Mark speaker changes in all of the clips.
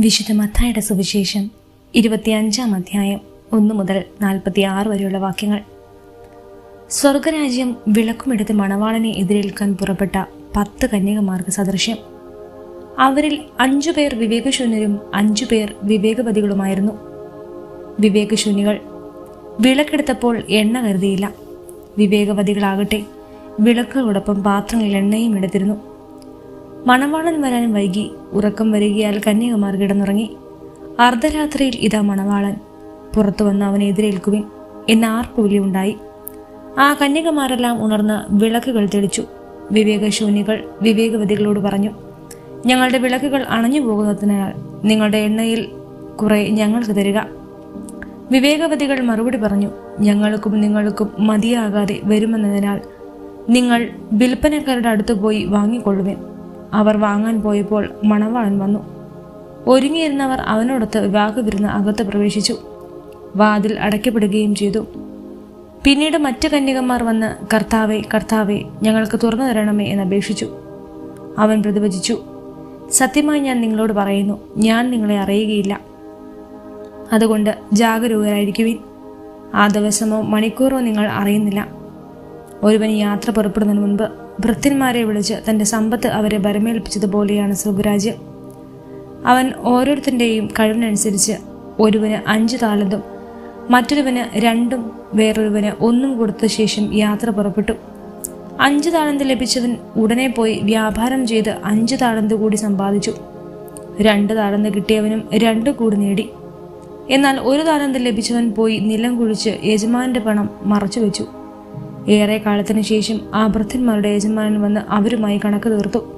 Speaker 1: വിശുദ്ധ മത്തായുടെ സുവിശേഷം ഇരുപത്തിയഞ്ചാം അധ്യായം ഒന്ന് മുതൽ നാൽപ്പത്തിയാറ് വരെയുള്ള വാക്യങ്ങൾ. സ്വർഗരാജ്യം വിളക്കുമെടുത്ത് മണവാളനെ എതിരേൽക്കാൻ പുറപ്പെട്ട പത്ത് കന്യകമാർക്ക് സദൃശ്യം. അവരിൽ അഞ്ചു പേർ വിവേകശൂന്യരും അഞ്ചു പേർ വിവേകവതികളുമായിരുന്നു വിവേകശൂന്യകൾ വിളക്കെടുത്തപ്പോൾ എണ്ണ കരുതിയില്ല. വിവേകവതികളാകട്ടെ വിളക്കുകളോടൊപ്പം പാത്രങ്ങളിൽ എണ്ണയും എടുത്തിരുന്നു. മണവാളൻ വരാൻ വൈകി ഉറക്കം വരികയാൽ കന്യകുമാർ കിടന്നുറങ്ങി. അർദ്ധരാത്രിയിൽ ഇതാ മണവാളൻ. പുറത്തു വന്ന് അവനെ എതിരേൽക്കുവിൻ എന്ന ആർപ്പുവിളി ഉണ്ടായി ആ കന്യകമാരെല്ലാം ഉണർന്ന് വിളക്കുകൾ തെളിച്ചു. വിവേകശൂന്യകൾ വിവേകവതികളോട് പറഞ്ഞു ഞങ്ങളുടെ വിളക്കുകൾ അണഞ്ഞു പോകുന്നതിനാൽ നിങ്ങളുടെ എണ്ണയിൽ കുറെ ഞങ്ങൾക്ക് തരിക. വിവേകവതികൾ മറുപടി പറഞ്ഞു ഞങ്ങൾക്കും നിങ്ങൾക്കും മതിയാകാതെ വരുമെന്നതിനാൽ നിങ്ങൾ വിൽപ്പനക്കാരുടെ അടുത്ത് പോയി വാങ്ങിക്കൊള്ളുവിൻ. അവർ വാങ്ങാൻ പോയപ്പോൾ മണവാളൻ വന്നു. ഒരുങ്ങിയിരുന്നവർ അവനോടൊത്ത് വിവാഹവിരുന്ന് അകത്ത് പ്രവേശിച്ചു. വാതിൽ അടയ്ക്കപ്പെടുകയും ചെയ്തു. പിന്നീട് മറ്റ് കന്യകന്മാർ വന്ന് കർത്താവെ കർത്താവെ ഞങ്ങൾക്ക് തുറന്നു തരണമേ എന്ന് അപേക്ഷിച്ചു. അവൻ പ്രതിവചിച്ചു. സത്യമായി ഞാൻ നിങ്ങളോട് പറയുന്നു ഞാൻ നിങ്ങളെ അറിയുകയില്ല. അതുകൊണ്ട് ജാഗരൂകരായിരിക്കുവിൻ. ആ ദിവസമോ മണിക്കൂറോ നിങ്ങൾ അറിയുന്നില്ല. ഒരുവൻ യാത്ര പുറപ്പെടുന്നതിന് മുൻപ് ഭൃത്യന്മാരെ വിളിച്ച് തന്റെ സമ്പത്ത് അവരെ ഭരമേൽപ്പിച്ചതുപോലെയാണ് സുഖരാജ്യം അവൻ ഓരോരുത്തന്റെയും കഴിവിനനുസരിച്ച് ഒരുവന് അഞ്ച് താലന്തും മറ്റൊരുവന് രണ്ടും വേറൊരുവന് ഒന്നും കൊടുത്ത ശേഷം യാത്ര പുറപ്പെട്ടു. അഞ്ച് താളന്ത് ലഭിച്ചവൻ ഉടനെ പോയി വ്യാപാരം ചെയ്ത് അഞ്ച് താളന്ത് കൂടി സമ്പാദിച്ചു. രണ്ട് താളന്ത് കിട്ടിയവനും രണ്ടു കൂടി നേടി. എന്നാൽ ഒരു താളന്ത് ലഭിച്ചവൻ പോയി നിലം കുഴിച്ച് യജമാന്റെ പണം മറച്ചു വെച്ചു ഏറെ കാലത്തിന് ശേഷം ആ വൃദ്ധന്മാരുടെ യജമാനൻ വന്ന് അവരുമായി കണക്ക് തീർത്തു.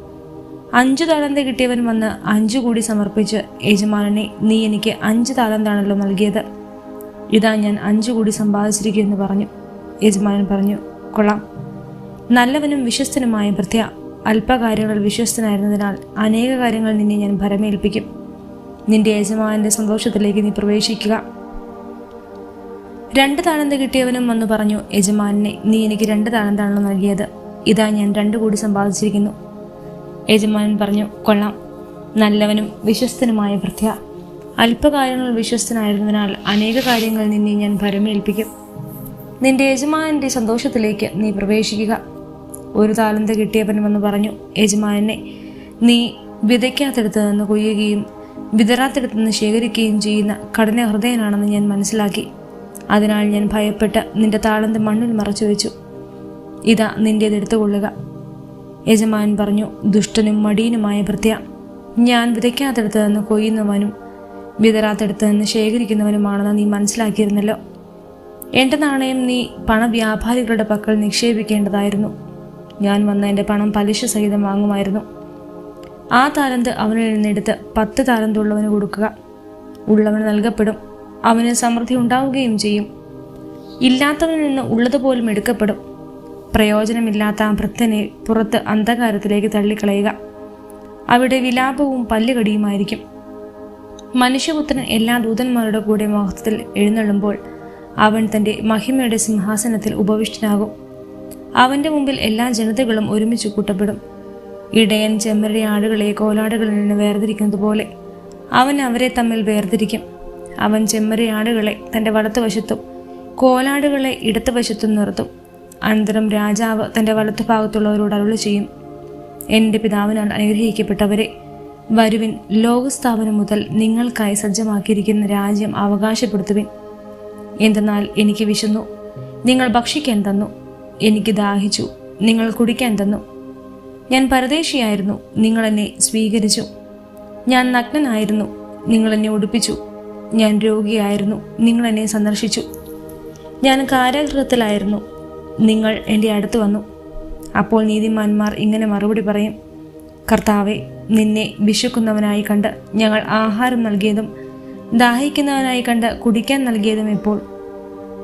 Speaker 1: അഞ്ചു താളന്ത് കിട്ടിയവൻ വന്ന് അഞ്ചു കൂടി സമർപ്പിച്ച് യജമാനനെ നീ എനിക്ക് അഞ്ച് താളന്താണല്ലോ നൽകിയത്. ഇതാ ഞാൻ അഞ്ചു കൂടി സമ്പാദിച്ചിരിക്കുമെന്ന് പറഞ്ഞു. യജമാനൻ പറഞ്ഞു കൊള്ളാം. നല്ലവനും വിശ്വസ്തനുമായ ഭൃത്യ അല്പകാര്യങ്ങൾ വിശ്വസ്തനായിരുന്നതിനാൽ അനേക കാര്യങ്ങൾ നിന്നെ ഞാൻ ഭരമേൽപ്പിക്കും. നിന്റെ യജമാനന്റെ സന്തോഷത്തിലേക്ക് നീ പ്രവേശിക്കുക. രണ്ട് താളന്ത് കിട്ടിയവനും വന്നു പറഞ്ഞു യജമാനെ നീ എനിക്ക് രണ്ട് താളന്താണല്ലോ നൽകിയത്. ഇതാ ഞാൻ രണ്ടു കൂടി സമ്പാദിച്ചിരിക്കുന്നു. യജമാനൻ പറഞ്ഞു കൊള്ളാം. നല്ലവനും വിശ്വസ്തനുമായ ഭൃത്യ. അല്പകാര്യങ്ങൾ വിശ്വസ്തനായിരുന്നതിനാൽ അനേക കാര്യങ്ങൾ നിന്നെ ഞാൻ ഭരമേൽപ്പിക്കും. നിന്റെ യജമാനന്റെ സന്തോഷത്തിലേക്ക് നീ പ്രവേശിക്കുക. ഒരു താലന്ത് കിട്ടിയവൻ വന്ന് പറഞ്ഞു യജമാനെ നീ വിതയ്ക്കാത്തിടത്ത് നിന്ന് കൊയ്യുകയും വിതറാത്തിടത്ത് നിന്ന് ശേഖരിക്കുകയും ചെയ്യുന്ന കഠിന ഹൃദയനാണെന്ന് ഞാൻ മനസ്സിലാക്കി. അതിനാൽ ഞാൻ ഭയപ്പെട്ട് നിന്റെ താളന്ത് മണ്ണിൽ മറച്ചു വെച്ചു. ഇതാ നിന്റേത് എടുത്തുകൊള്ളുക. യജമാൻ പറഞ്ഞു ദുഷ്ടനും മടിയനുമായ ഭൃത്യ ഞാൻ വിതയ്ക്കാത്തടുത്ത് നിന്ന് കൊയ്യുന്നവനും വിതരാത്തടുത്ത് നിന്ന് ശേഖരിക്കുന്നവനുമാണെന്ന് നീ മനസ്സിലാക്കിയിരുന്നല്ലോ. എന്റെ നാണയം നീ പണവ്യാപാരികളുടെ പക്കൽ നിക്ഷേപിക്കേണ്ടതായിരുന്നു. ഞാൻ വന്ന എന്റെ പണം പലിശ സഹിതം വാങ്ങുമായിരുന്നു. ആ താലന്ത് അവനിൽ നിന്നെടുത്ത് പത്ത് താലന്തുള്ളവന് കൊടുക്കുക. ഉള്ളവന് നൽകപ്പെടും. അവന് സമൃദ്ധി ഉണ്ടാവുകയും ചെയ്യും. ഇല്ലാത്തവനിൽ നിന്ന് ഉള്ളതുപോലും എടുക്കപ്പെടും. പ്രയോജനമില്ലാത്ത ഭൃത്തനെ പുറത്ത് അന്ധകാരത്തിലേക്ക് തള്ളിക്കളയുക. അവിടെ വിലാപവും പല്ലുകടിയുമായിരിക്കും. മനുഷ്യപുത്രൻ എല്ലാ ദൂതന്മാരുടെ കൂടെ മഹത്വത്തിൽ എഴുന്നള്ളുമ്പോൾ അവൻ തന്റെ മഹിമയുടെ സിംഹാസനത്തിൽ ഉപവിഷ്ടനാകും. അവന്റെ മുമ്പിൽ എല്ലാ ജനതകളും ഒരുമിച്ച് കൂട്ടപ്പെടും. ഇടയൻ ചെമ്മരുടെ ആടുകളെ കോലാടുകളിൽ നിന്ന് വേർതിരിക്കുന്നത് പോലെ അവൻ അവരെ തമ്മിൽ വേർതിരിക്കും. അവൻ ചെമ്മരി തന്റെ തന്റെ വലത്തുവശത്തും കോലാടുകളെ ഇടത്തുവശത്തും നിർത്തും. അനന്തരം രാജാവ് തന്റെ വലത്തുഭാഗത്തുള്ളവരോട് അരുളി ചെയ്യും എന്റെ പിതാവിനാൽ അനുഗ്രഹിക്കപ്പെട്ടവരെ വരുവിൻ ലോകസ്ഥാപനം മുതൽ നിങ്ങൾക്കായി സജ്ജമാക്കിയിരിക്കുന്ന രാജ്യം അവകാശപ്പെടുത്തുവിൻ. എന്തെന്നാൽ എനിക്ക് വിശന്നു നിങ്ങൾ ഭക്ഷിക്കാൻ തന്നു എനിക്ക് ദാഹിച്ചു നിങ്ങൾ കുടിക്കാൻ തന്നു. ഞാൻ പരദേശിയായിരുന്നു നിങ്ങൾ എന്നെ സ്വീകരിച്ചു. ഞാൻ നഗ്നനായിരുന്നു നിങ്ങൾ എന്നെ ഉടുപ്പിച്ചു. ഞാൻ രോഗിയായിരുന്നു. നിങ്ങൾ എന്നെ സന്ദർശിച്ചു. ഞാൻ കാരാഗൃഹത്തിലായിരുന്നു നിങ്ങൾ എന്റെ അടുത്ത് വന്നു. അപ്പോൾ നീതിമാന്മാർ ഇങ്ങനെ മറുപടി പറയും. കർത്താവെ നിന്നെ വിശക്കുന്നവനായി കണ്ട് ഞങ്ങൾ ആഹാരം നൽകിയതും ദാഹിക്കുന്നവനായി കണ്ട് കുടിക്കാൻ നൽകിയതും എപ്പോൾ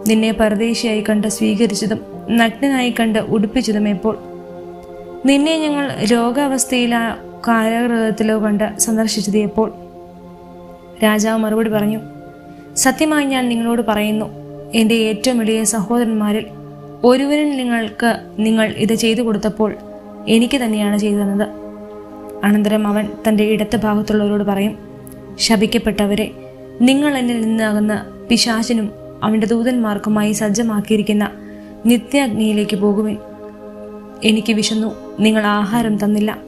Speaker 1: നിന്നെ പരദേശിയായി കണ്ട് സ്വീകരിച്ചതും നഗ്നനായി കണ്ട് ഉടുപ്പിച്ചതും എപ്പോൾ നിന്നെ ഞങ്ങൾ രോഗാവസ്ഥയിലോ കാരാഗൃഹത്തിലോ കണ്ട് സന്ദർശിച്ചത് എപ്പോൾ രാജാവ് മറുപടി പറഞ്ഞു സത്യമായി ഞാൻ നിങ്ങളോട് പറയുന്നു എന്റെ ഏറ്റവും എളിയ സഹോദരന്മാരിൽ ഒരുവരിൽ നിങ്ങൾക്ക് നിങ്ങൾ ഇത് ചെയ്തു കൊടുത്തപ്പോൾ എനിക്ക് തന്നെയാണ് ചെയ്തു തന്നത്. അനന്തരം അവൻ തന്റെ ഇടത്ത് ഭാഗത്തുള്ളവരോട് പറയും ശപിക്കപ്പെട്ടവരെ നിങ്ങൾ എന്നിൽ നിന്നാകുന്ന പിശാചിനും അവന്റെ ദൂതന്മാർക്കുമായി സജ്ജമാക്കിയിരിക്കുന്ന നിത്യാഗ്നിയിലേക്ക് പോകുവിൻ. എനിക്ക് വിശന്നു നിങ്ങൾ ആഹാരം തന്നില്ല.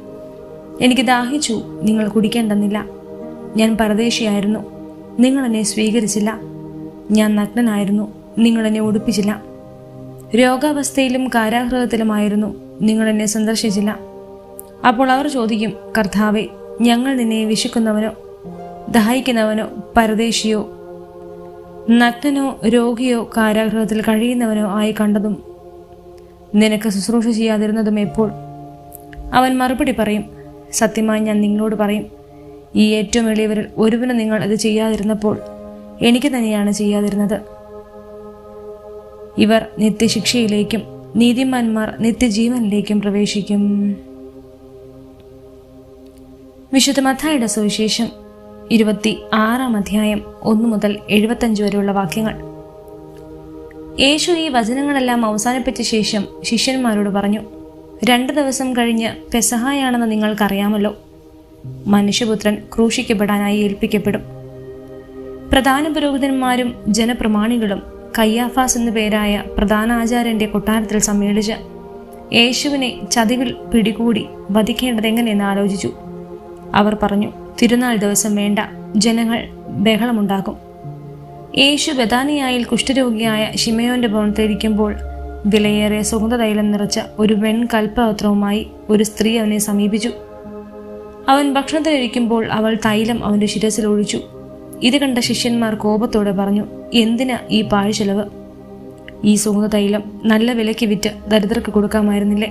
Speaker 1: എനിക്ക് ദാഹിച്ചു നിങ്ങൾ കുടിക്കാൻ തന്നില്ല. ഞാൻ പരദേശിയായിരുന്നു. നിങ്ങൾ എന്നെ സ്വീകരിച്ചില്ല. ഞാൻ നഗ്നനായിരുന്നു. നിങ്ങൾ എന്നെ ഉടുപ്പിച്ചില്ല രോഗാവസ്ഥയിലും കാരാഗ്രഹത്തിലുമായിരുന്നു. നിങ്ങൾ എന്നെ സന്ദർശിച്ചില്ല. അപ്പോൾ അവർ ചോദിക്കും കർത്താവെ ഞങ്ങൾ നിന്നെ വിശക്കുന്നവനോ ദഹിക്കുന്നവനോ പരദേശിയോ നഗ്നനോ രോഗിയോ കാരാഗ്രഹത്തിൽ കഴിയുന്നവനോ ആയി കണ്ടതും നിനക്ക് ശുശ്രൂഷ ചെയ്യാതിരുന്നതും എപ്പോൾ? അവൻ മറുപടി പറയും സത്യമായി ഞാൻ നിങ്ങളോട് പറയും ഈ ഏറ്റവും എളിയവരിൽ ഒരുവന് നിങ്ങൾ അത് ചെയ്യാതിരുന്നപ്പോൾ എനിക്ക് തന്നെയാണ് ചെയ്യാതിരുന്നത്. ഇവർ നിത്യശിക്ഷയിലേക്കും നീതിമാന്മാർ നിത്യജീവനിലേക്കും പ്രവേശിക്കും. വിശുദ്ധ മഥായുടെ സുവിശേഷം ഇരുപത്തി ആറാം അധ്യായം ഒന്നു മുതൽ എഴുപത്തഞ്ച് വരെയുള്ള വാക്യങ്ങൾ. യേശു ഈ വചനങ്ങളെല്ലാം അവസാനിപ്പിച്ച ശേഷം ശിഷ്യന്മാരോട് പറഞ്ഞു രണ്ടു ദിവസം കഴിഞ്ഞ് പെസഹായാണെന്ന് നിങ്ങൾക്കറിയാമല്ലോ. മനുഷ്യപുത്രൻ ക്രൂശിക്കപ്പെടാനായി ഏൽപ്പിക്കപ്പെടും. പ്രധാന പുരോഹിതന്മാരും ജനപ്രമാണികളും കയ്യാഫാസ് എന്നു പേരായ പ്രധാന ആചാര്യന്റെ കൊട്ടാരത്തിൽ സമ്മേളിച്ച് യേശുവിനെ ചതിവിൽ പിടികൂടി വധിക്കേണ്ടതെങ്ങനെയെന്ന് ആലോചിച്ചു. അവർ പറഞ്ഞു തിരുനാൾ ദിവസം വേണ്ട ജനങ്ങൾ ബഹളമുണ്ടാക്കും. യേശു ബദാനിയായിൽ കുഷ്ഠരോഗിയായ ഷിമയോന്റെ ഭവനത്തിലിരിക്കുമ്പോൾ വിലയേറെ സുഗന്ധതൈലം നിറച്ച ഒരു വെൺ കൽപ്പപത്രവുമായി ഒരു സ്ത്രീ അവനെ സമീപിച്ചു. അവൻ ഭക്ഷണത്തിലിരിക്കുമ്പോൾ അവൾ തൈലം അവന്റെ ശിരസിൽ ഒഴിച്ചു. ഇത് കണ്ട ശിഷ്യന്മാർ കോപത്തോടെ പറഞ്ഞു എന്തിനാ ഈ പാഴ്ചെലവ് ഈ സുഗന്ധ തൈലം നല്ല വിലയ്ക്ക് വിറ്റ് ദരിദ്രർക്ക് കൊടുക്കാമായിരുന്നില്ലേ?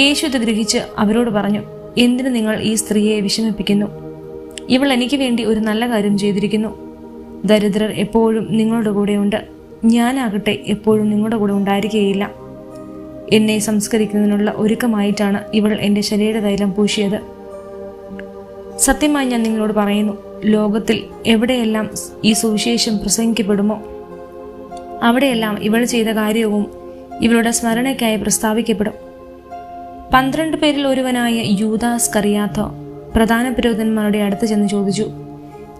Speaker 1: യേശു ഇത് ഗ്രഹിച്ച് അവരോട് പറഞ്ഞു എന്തിനു നിങ്ങൾ ഈ സ്ത്രീയെ വിഷമിപ്പിക്കുന്നു? ഇവൾ എനിക്ക് വേണ്ടി ഒരു നല്ല കാര്യം ചെയ്തിരിക്കുന്നു. ദരിദ്രർ എപ്പോഴും നിങ്ങളുടെ കൂടെയുണ്ട് ഞാനാകട്ടെ എപ്പോഴും നിങ്ങളുടെ കൂടെ ഉണ്ടായിരിക്കുകയില്ല എന്നെ സംസ്കരിക്കുന്നതിനുള്ള ഒരുക്കമായിട്ടാണ് ഇവൾ എന്റെ ശരീരതൈലം പൂശിയത്. സത്യമായി ഞാൻ നിങ്ങളോട് പറയുന്നു ലോകത്തിൽ എവിടെയെല്ലാം ഈ സുവിശേഷം പ്രസംഗിക്കപ്പെടുമോ അവിടെയെല്ലാം ഇവൾ ചെയ്ത കാര്യവും ഇവളുടെ സ്മരണയ്ക്കായി പ്രസ്താവിക്കപ്പെടും. പന്ത്രണ്ട് പേരിൽ ഒരുവനായ യൂദാസ് കറിയാത്ത പ്രധാന പുരോഹിതന്മാരുടെ അടുത്ത് ചെന്ന് ചോദിച്ചു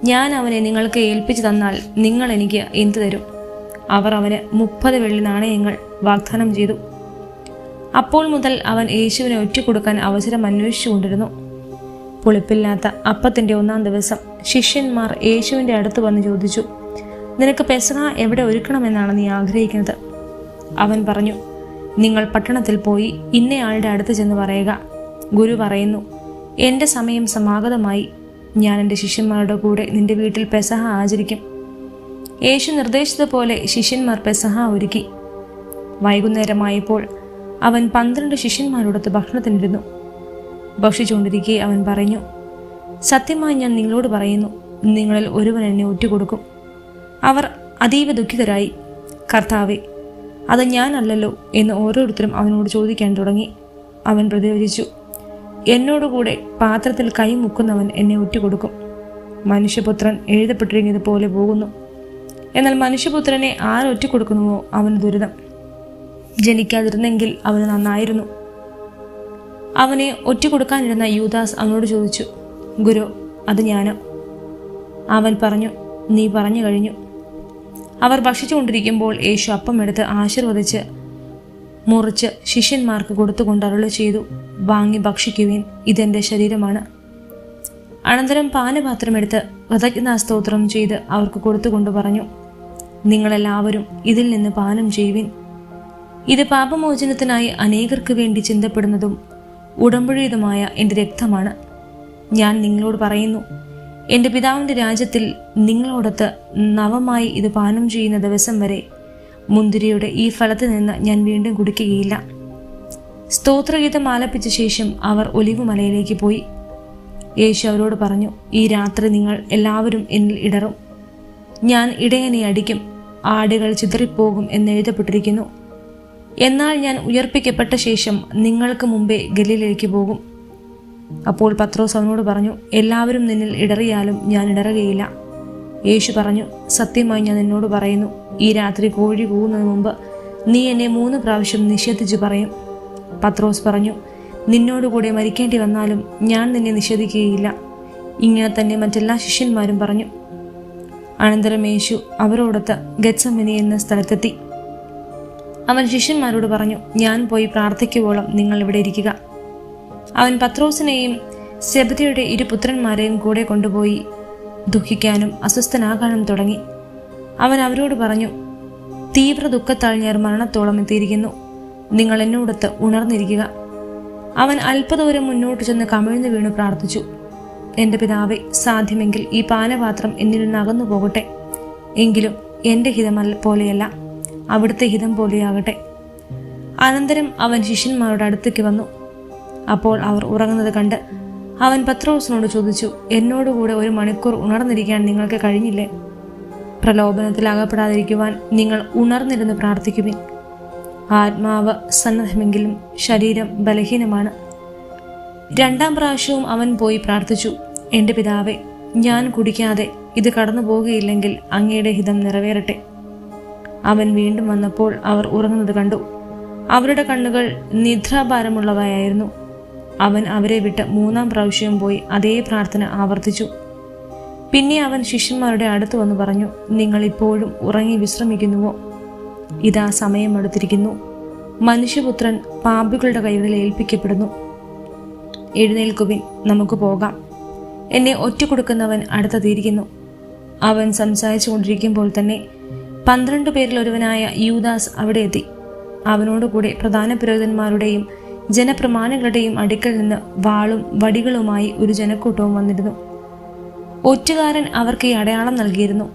Speaker 1: ഞാൻ അവനെ നിങ്ങൾക്ക് ഏൽപ്പിച്ചു തന്നാൽ നിങ്ങൾ എനിക്ക് എന്തു തരും? അവർ അവന് മുപ്പത് വെള്ളി നാണയങ്ങൾ വാഗ്ദാനം ചെയ്തു. അപ്പോൾ മുതൽ അവൻ യേശുവിനെ ഒറ്റ കൊടുക്കാൻ അവസരം അന്വേഷിച്ചുകൊണ്ടിരുന്നു. പുളിപ്പില്ലാത്ത അപ്പത്തിന്റെ ഒന്നാം ദിവസം ശിഷ്യന്മാർ യേശുവിന്റെ അടുത്ത് വന്ന് ചോദിച്ചു നിനക്ക് പെസഹ എവിടെ ഒരുക്കണമെന്നാണ് നീ ആഗ്രഹിക്കുന്നത്? അവൻ പറഞ്ഞു നിങ്ങൾ പട്ടണത്തിൽ പോയി ഇന്നയാളുടെ അടുത്ത് ചെന്ന് പറയുക. ഗുരു പറയുന്നു എന്റെ സമയം സമാഗതമായി. ഞാൻ എന്റെ ശിഷ്യന്മാരുടെ കൂടെ നിന്റെ വീട്ടിൽ പെസഹ ആചരിക്കും. യേശു നിർദ്ദേശിച്ചതുപോലെ ശിഷ്യന്മാർ പെസഹ ഒരുക്കി. വൈകുന്നേരമായപ്പോൾ അവൻ പന്ത്രണ്ട് ശിഷ്യന്മാരോടൊത്ത് ഭക്ഷണത്തിനിരുന്നു. ഭക്ഷിച്ചുകൊണ്ടിരിക്കെ അവൻ പറഞ്ഞു സത്യമായി ഞാൻ നിങ്ങളോട് പറയുന്നു നിങ്ങളിൽ ഒരുവൻ എന്നെ ഒറ്റുകൊടുക്കും. അവർ അതീവ ദുഃഖിതരായി കർത്താവെ അത് ഞാനല്ലല്ലോ എന്ന് ഓരോരുത്തരും അവനോട് ചോദിക്കാൻ തുടങ്ങി. അവൻ പ്രതികരിച്ചു എന്നോടുകൂടെ പാത്രത്തിൽ കൈമുക്കുന്നവൻ എന്നെ ഒറ്റുകൊടുക്കും. മനുഷ്യപുത്രൻ എഴുതപ്പെട്ടിരിക്കുന്നതുപോലെ പോകുന്നു. എന്നാൽ മനുഷ്യപുത്രനെ ആരൊറ്റുകൊടുക്കുന്നുവോ അവന് ദുരിതം. ജനിക്കാതിരുന്നെങ്കിൽ അവന് നന്നായിരുന്നു. അവനെ ഒറ്റ കൊടുക്കാനിരുന്ന യൂദാസ് അവനോട് ചോദിച്ചു ഗുരു അത് ഞാനോ. അവൻ പറഞ്ഞു നീ പറഞ്ഞു കഴിഞ്ഞു. അവർ ഭക്ഷിച്ചുകൊണ്ടിരിക്കുമ്പോൾ യേശു അപ്പം എടുത്ത് ആശീർവദിച്ച് മുറിച്ച് ശിഷ്യന്മാർക്ക് കൊടുത്തുകൊണ്ട് അരുളി ചെയ്തു വാങ്ങി ഭക്ഷിക്കുവിൻ ഇതെന്റെ ശരീരമാണ്. അനന്തരം പാനപാത്രമെടുത്ത് കൃതജ്ഞതാസ്തോത്രം ചെയ്ത് അവർക്ക് കൊടുത്തുകൊണ്ട് പറഞ്ഞു നിങ്ങളെല്ലാവരും ഇതിൽ നിന്ന് പാനം ചെയ്യുവിൻ. ഇത് പാപമോചനത്തിനായി അനേകർക്ക് വേണ്ടി ചിന്തപ്പെടുന്നതും ഉടമ്പടിയതുമായ എന്റെ രക്തമാണ്. ഞാൻ നിങ്ങളോട് പറയുന്നു എന്റെ പിതാവിന്റെ രാജ്യത്തിൽ നിങ്ങളോടൊത്ത് നവമായി ഇത് പാനം ചെയ്യുന്ന ദിവസം വരെ മുന്തിരിയുടെ ഈ ഫലത്തിൽ നിന്ന് ഞാൻ വീണ്ടും കുടിക്കുകയില്ല. സ്തോത്രഗീതം ആലപിച്ച ശേഷം അവർ ഒലിവുമലയിലേക്ക് പോയി. യേശു അവരോട് പറഞ്ഞു ഈ രാത്രി നിങ്ങൾ എല്ലാവരും എന്നിൽ ഇടറും. ഞാൻ ഇടയനെ അടിക്കും ആടുകൾ ചിതറിപ്പോകും എന്ന് എഴുതപ്പെട്ടിരിക്കുന്നു. എന്നാൽ ഞാൻ ഉയർപ്പിക്കപ്പെട്ട ശേഷം നിങ്ങൾക്ക് മുമ്പേ ഗലീലയിലേക്ക് പോകും. അപ്പോൾ പത്രോസ് അവനോട് പറഞ്ഞു എല്ലാവരും നിന്നിൽ ഇടറിയാലും ഞാൻ ഇടറുകയില്ല. യേശു പറഞ്ഞു സത്യമായി ഞാൻ നിന്നോട് പറയുന്നു ഈ രാത്രി കോഴി കൂവുന്നതിന് മുമ്പ് നീ എന്നെ മൂന്ന് പ്രാവശ്യം നിഷേധിച്ചു പറയും. പത്രോസ് പറഞ്ഞു നിന്നോടുകൂടെ മരിക്കേണ്ടി വന്നാലും ഞാൻ നിന്നെ നിഷേധിക്കുകയില്ല. ഇങ്ങനെ തന്നെ മറ്റെല്ലാ ശിഷ്യന്മാരും പറഞ്ഞു. അനന്തരം യേശു അവരോടൊത്ത് ഗച്ചമിനി എന്ന സ്ഥലത്തെത്തി. അവൻ ശിഷ്യന്മാരോട് പറഞ്ഞു ഞാൻ പോയി പ്രാർത്ഥിക്കുവോളം നിങ്ങൾ ഇവിടെ ഇരിക്കുക. അവൻ പത്രോസിനെയും സെബദിയുടെ ഇരു പുത്രന്മാരെയും കൂടെ കൊണ്ടുപോയി ദുഃഖിക്കാനും അസ്വസ്ഥനാകാനും തുടങ്ങി. അവൻ അവരോട് പറഞ്ഞു തീവ്ര ദുഃഖത്താൽ ഞാൻ മരണത്തോളം എത്തിയിരിക്കുന്നു. നിങ്ങൾ എന്നോടൊത്ത് ഉണർന്നിരിക്കുക. അവൻ അല്പദൂരം മുന്നോട്ട് ചെന്ന് കമിഴ്ന്നു വീണു പ്രാർത്ഥിച്ചു. എന്റെ പിതാവെ സാധ്യമെങ്കിൽ ഈ പാനപാത്രം എന്നിൽ നിന്ന് അകന്നു പോകട്ടെ എങ്കിലും എന്റെ ഹിതമല്ല പോലെയല്ല. അവിടുത്തെ ഹിതം പോലെയാകട്ടെ. അനന്തരം അവൻ ശിഷ്യന്മാരുടെ അടുത്തേക്ക് വന്നു. അപ്പോൾ അവർ ഉറങ്ങുന്നത് കണ്ട് അവൻ പത്രോസിനോട് ചോദിച്ചു എന്നോടുകൂടെ ഒരു മണിക്കൂർ ഉണർന്നിരിക്കാൻ നിങ്ങൾക്ക് കഴിഞ്ഞില്ലേ? പ്രലോഭനത്തിൽ അകപ്പെടാതിരിക്കുവാൻ നിങ്ങൾ ഉണർന്നിരുന്ന് പ്രാർത്ഥിക്കുവിൻ. ആത്മാവ് സന്നദ്ധമെങ്കിലും ശരീരം ബലഹീനമാണ്. രണ്ടാം പ്രാവശ്യവും അവൻ പോയി പ്രാർത്ഥിച്ചു എന്റെ പിതാവെ ഞാൻ കുടിക്കാതെ ഇത് കടന്നു പോകുകയില്ലെങ്കിൽ അങ്ങയുടെ ഹിതം നിറവേറട്ടെ. അവൻ വീണ്ടും വന്നപ്പോൾ അവർ ഉറങ്ങുന്നത് കണ്ടു. അവരുടെ കണ്ണുകൾ നിദ്രാഭാരമുള്ളവയായിരുന്നു. അവൻ അവരെ വിട്ട് മൂന്നാം പ്രാവശ്യം പോയി അതേ പ്രാർത്ഥന ആവർത്തിച്ചു. പിന്നെ അവൻ ശിഷ്യന്മാരുടെ അടുത്ത് വന്ന് പറഞ്ഞു നിങ്ങൾ ഇപ്പോഴും ഉറങ്ങി വിശ്രമിക്കുന്നുവോ? ഇതാ സമയം അടുത്തിരിക്കുന്നു മനുഷ്യപുത്രൻ പാമ്പുകളുടെ കൈകളിൽ ഏൽപ്പിക്കപ്പെടുന്നു. എഴുന്നേൽക്കുവിൻ നമുക്ക് പോകാം. എന്നെ ഒറ്റ കൊടുക്കുന്നവൻ അടുത്തെത്തിയിരിക്കുന്നു അവൻ സംസാരിച്ചു കൊണ്ടിരിക്കുമ്പോൾ തന്നെ പന്ത്രണ്ട് പേരിൽ ഒരുവനായ യൂദാസ് അവിടെ എത്തി. അവനോടുകൂടെ പ്രധാന പുരോഹിതന്മാരുടെയും ജനപ്രമാണികളുടെയും അടുക്കൽ നിന്ന് വാളും വടികളുമായി ഒരു ജനക്കൂട്ടവും വന്നിരുന്നു. ഒറ്റുകാരൻ അവർക്ക് ഈ അടയാളം നൽകിയിരുന്നു.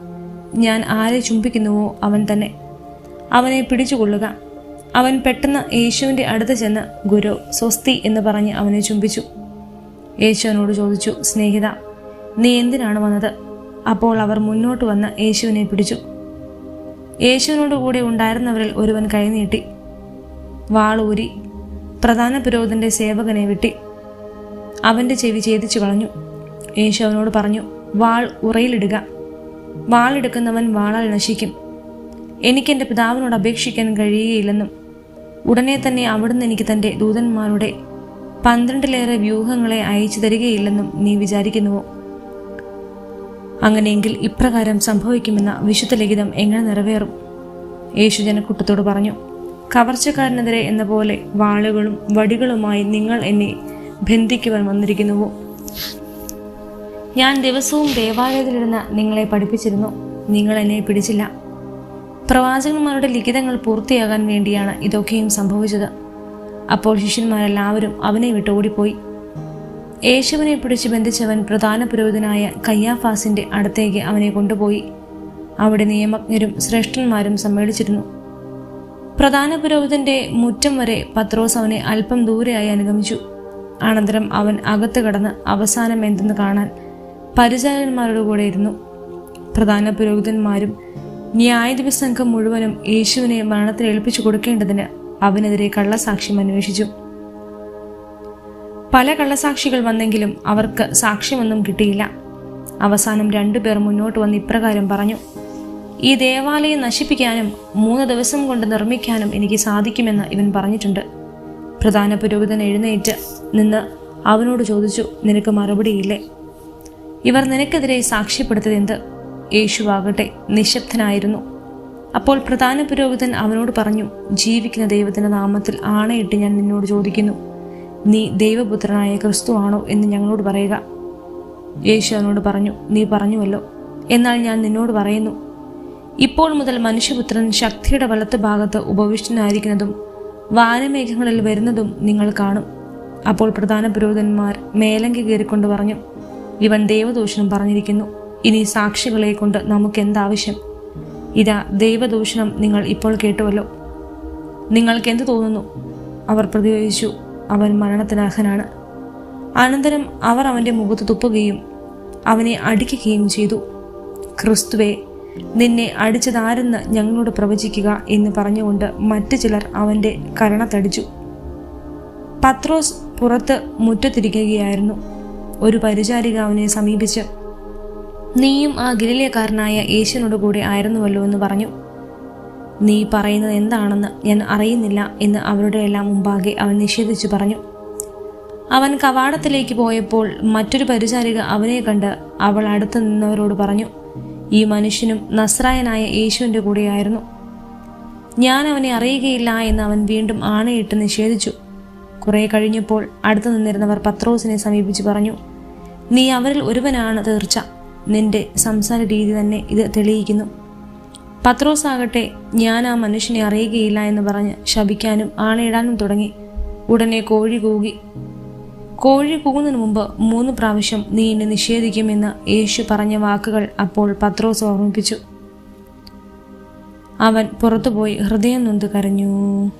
Speaker 1: ഞാൻ ആരെ ചുംബിക്കുന്നുവോ അവൻ തന്നെ. അവനെ പിടിച്ചുകൊള്ളുക. അവൻ പെട്ടെന്ന് യേശുവിന്റെ അടുത്ത് ചെന്ന് ഗുരു സ്വസ്തി എന്ന് പറഞ്ഞ് അവനെ ചുംബിച്ചു. യേശു അവനോട് ചോദിച്ചു സ്നേഹിത നീ എന്തിനാണ് വന്നത്? അപ്പോൾ അവർ മുന്നോട്ട് വന്ന് യേശുവിനെ പിടിച്ചു. യേശുവിനോട് കൂടെ ഉണ്ടായിരുന്നവരിൽ ഒരുവൻ കൈനീട്ടി. വാളൂരി പ്രധാന പുരോഹിതന്റെ സേവകനെ വെട്ടി. അവന്റെ ചെവി ഛേദിച്ചു കളഞ്ഞു. യേശു അവനോട് പറഞ്ഞു വാൾ ഉറയിലിടുക. വാളെടുക്കുന്നവൻ വാളാൽ നശിക്കും. എനിക്ക് എനിക്കെന്റെ പിതാവിനോട് അപേക്ഷിക്കാൻ കഴിയുകയില്ലെന്നും ഉടനെ തന്നെ അവിടുന്ന് എനിക്ക് തന്റെ ദൂതന്മാരുടെ പന്ത്രണ്ടിലേറെ വ്യൂഹങ്ങളെ അയച്ചു തരികയില്ലെന്നും നീ വിചാരിക്കുന്നുവോ? അങ്ങനെയെങ്കിൽ ഇപ്രകാരം സംഭവിക്കുമെന്ന വിശുദ്ധ ലിഖിതം എങ്ങനെ നിറവേറും? യേശു ജനക്കൂട്ടത്തോട് പറഞ്ഞു കവർച്ചക്കാരനെതിരെ എന്ന പോലെ വാളുകളും വടികളുമായി നിങ്ങൾ എന്നെ ബന്ധിക്കുവാൻ വന്നിരിക്കുന്നുവോ? ഞാൻ ദിവസവും ദേവാലയത്തിലിരുന്ന് നിങ്ങളെ പഠിപ്പിച്ചിരുന്നു. നിങ്ങൾ എന്നെ പിടിച്ചില്ല. പ്രവാചകന്മാരുടെ ലിഖിതങ്ങൾ പൂർത്തിയാകാൻ വേണ്ടിയാണ് ഇതൊക്കെയും സംഭവിച്ചത്. അപ്പോൾ ശിഷ്യന്മാരെല്ലാവരും അവനെ വിട്ട് ഓടിപ്പോയി യേശുവിനെ പിടിച്ച് ബന്ധിച്ചവൻ പ്രധാന പുരോഹിതനായ കയ്യാഫാസിന്റെ അടുത്തേക്ക് അവനെ കൊണ്ടുപോയി. അവിടെ നിയമജ്ഞരും ശ്രേഷ്ഠന്മാരും സമ്മേളിച്ചിരുന്നു. പ്രധാന പുരോഹിതന്റെ മുറ്റം വരെ പത്രോസ് അവനെ അല്പം ദൂരെയായി അനുഗമിച്ചു. അനന്തരം അവൻ അകത്ത് കടന്ന് അവസാനം എന്തെന്ന് കാണാൻ പരിചാരന്മാരുടെ കൂടെ ഇരുന്നു. പ്രധാന പുരോഹിതന്മാരും ന്യായാധിപ സംഘം മുഴുവനും യേശുവിനെ മരണത്തിൽ ഏൽപ്പിച്ചു കൊടുക്കേണ്ടതിന് അവനെതിരെ കള്ളസാക്ഷ്യം അന്വേഷിച്ചു. പല കള്ളസാക്ഷികൾ വന്നെങ്കിലും അവർക്ക് സാക്ഷ്യമൊന്നും കിട്ടിയില്ല. അവസാനം രണ്ടുപേർ മുന്നോട്ട് വന്ന് ഇപ്രകാരം പറഞ്ഞു ഈ ദേവാലയം നശിപ്പിക്കാനും മൂന്ന് ദിവസം കൊണ്ട് നിർമ്മിക്കാനും എനിക്ക് സാധിക്കുമെന്ന് ഇവൻ പറഞ്ഞിട്ടുണ്ട്. പ്രധാന പുരോഹിതൻ എഴുന്നേറ്റ് നിന്ന് അവനോട് ചോദിച്ചു നിനക്ക് മറുപടിയില്ലേ ഇവർ നിനക്കെതിരെ സാക്ഷ്യപ്പെടുത്തിയത് എന്ത്? യേശുവാകട്ടെ നിശബ്ദനായിരുന്നു. അപ്പോൾ പ്രധാന പുരോഹിതൻ അവനോട് പറഞ്ഞു ജീവിക്കുന്ന ദൈവത്തിന്റെ നാമത്തിൽ ആണയിട്ട് ഞാൻ നിന്നോട് ചോദിക്കുന്നു. നീ ദൈവപുത്രനായ ക്രിസ്തു ആണോ എന്ന് ഞങ്ങളോട് പറയുക. യേശു അവനോട് പറഞ്ഞു നീ പറഞ്ഞുവല്ലോ. എന്നാൽ ഞാൻ നിന്നോട് പറയുന്നു ഇപ്പോൾ മുതൽ മനുഷ്യപുത്രൻ ശക്തിയുടെ വലത്ത് ഭാഗത്ത് ഉപവിഷ്ടനായിരിക്കുന്നതും വാനമേഘങ്ങളിൽ വരുന്നതും നിങ്ങൾ കാണും. അപ്പോൾ പ്രധാന പുരോഹിതന്മാർ മേലങ്കി കയറിക്കൊണ്ട് പറഞ്ഞു ഇവൻ ദൈവദൂഷണം പറഞ്ഞിരിക്കുന്നു. ഇനി സാക്ഷികളെ കൊണ്ട് നമുക്ക് എന്താവശ്യം? ഇതാ ദൈവദൂഷണം നിങ്ങൾ ഇപ്പോൾ കേട്ടുവല്ലോ. നിങ്ങൾക്ക് എന്ത് തോന്നുന്നു? അവർ പ്രതികരിച്ചു അവൻ മരണത്തിനാഹനാണ് അനന്തരം അവർ അവന്റെ മുഖത്ത് തുപ്പുകയും അവനെ അടിക്കുകയും ചെയ്തു. ക്രിസ്തുവെ നിന്നെ അടിച്ചതാരെന്ന് ഞങ്ങളോട് പ്രവചിക്കുക എന്ന് പറഞ്ഞുകൊണ്ട് മറ്റു ചിലർ അവന്റെ കരണത്തടിച്ചു പത്രോസ് പുറത്ത് മുറ്റത്തിരിക്കുകയായിരുന്നു. ഒരു പരിചാരിക അവനെ സമീപിച്ച് നീയും ആ ഗലീലക്കാരനായ യേശുവിനോട് കൂടെ ആയിരുന്നുവല്ലോ എന്ന് പറഞ്ഞു. നീ പറയുന്നത് എന്താണെന്ന് ഞാൻ അറിയുന്നില്ല എന്ന് അവരുടെ എല്ലാം മുമ്പാകെ അവൻ നിഷേധിച്ചു പറഞ്ഞു. അവൻ കവാടത്തിലേക്ക് പോയപ്പോൾ മറ്റൊരു പരിചാരിക അവനെ കണ്ട് അവൾ അടുത്ത് നിന്നവരോട് പറഞ്ഞു ഈ മനുഷ്യനും നസ്രായനായ യേശുവിന്റെ കൂടെയായിരുന്നു. ഞാൻ അവനെ അറിയുകയില്ല എന്ന് അവൻ വീണ്ടും ആണയിട്ട് നിഷേധിച്ചു. കുറേ കഴിഞ്ഞപ്പോൾ അടുത്ത് നിന്നിരുന്നവർ പത്രോസിനെ സമീപിച്ച് പറഞ്ഞു നീ അവരിൽ ഒരുവനാണ് തീർച്ച. നിന്റെ സംസാര രീതി തന്നെ ഇത് തെളിയിക്കുന്നു. പത്രോസ് ആകട്ടെ ഞാൻ ആ മനുഷ്യനെ അറിയുകയില്ല എന്ന് പറഞ്ഞ് ശപിക്കാനും ആണയിടാനും തുടങ്ങി. ഉടനെ കോഴി കൂകി. കോഴി കൂകുന്നതിന് മുമ്പ് മൂന്ന് പ്രാവശ്യം നീ എന്നെ നിഷേധിക്കുമെന്ന് യേശു പറഞ്ഞ വാക്കുകൾ അപ്പോൾ പത്രോസ് ഓർമ്മിപ്പിച്ചു. അവൻ പുറത്തുപോയി ഹൃദയം നൊന്ത് കരഞ്ഞു.